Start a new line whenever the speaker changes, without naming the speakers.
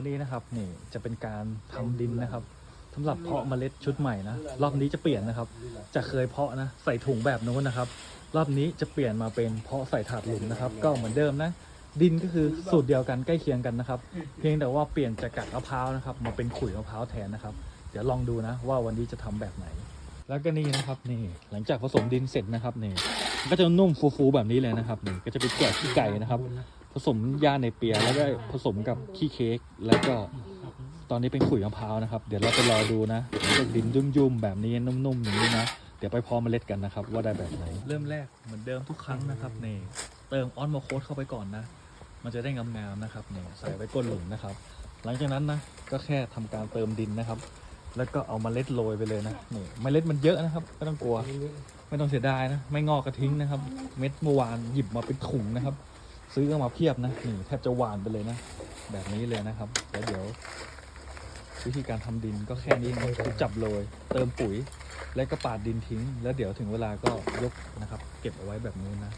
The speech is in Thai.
วันนี้นะครับนี่จะเป็นการทำดินนะครับสำหรับเพาะเมล็ดชุดใหม่นะรอบนี้จะเปลี่ยนนะครับ จะเคยเพาะนะใส่ถุงแบบนู้นนะครับ รอบนี้จะเปลี่ยนมาเป็นเพาะใส่ถาดหลุมนะครับ ก็เหมือนเดิมนะ ดินก็คือสูตรเดียวกันใกล้เคียงกันนะครับ เพียงแต่ว่าเปลี่ยนจากกากมะพร้าวนะครับ มาเป็นขุยมะพร้าวแทนนะครับ เดี๋ยวลองดูนะ ว่าวันนี้จะทำแบบไหน แล้วก็นี่นะครับนี่หลังจากผสมดินเสร็จนะครับนี่ก็จะนุ่มฟูๆแบบนี้เลยนะครับนี่ก็จะไปแกะขี้ไก่นะครับ ผสมหญ้าในเปียแล้วก็ผสมกับขี้เค้กแล้วก็ตอนนี้เป็นขุยมะพร้าวนะครับ เดี๋ยวเราไปรอดูนะดินยุ่มๆแบบนี้นุ่มๆอย่างนี้นะเดี๋ยวไปเพอเมล็ดกันนะครับ ว่าได้แบบไหน เริ่มแรกเหมือนเดิมทุกครั้งนะครับนี่เติมออนโมโคสเข้าไปก่อนนะ มันจะได้งามๆนะครับนี่ใส่ไว้ก้นหลุมนะครับ หลังจากนั้นนะก็แค่ทำการเติมดินนะครับ แล้วก็เอาเมล็ดโรยไปเลยนะนี่เมล็ดมันเยอะนะครับไม่ต้องกลัว ไม่ต้องเสียดายนะ ไม่งอกกระทิ้งนะครับ เม็ดเมื่อวานหยิบมาเป็นถุงนะครับ ซื้อเอามาเพียบนะนี่แทบจะหวานไปเลยนะ แบบนี้เลยนะครับแล้วเดี๋ยว วิธีการทำดินก็แค่นี้นะคือจับโรยเติมปุ๋ย แล้วก็ปาดดินทิ้ง แล้วเดี๋ยวถึงเวลาก็ยกนะครับ เก็บเอาไว้แบบนี้นะ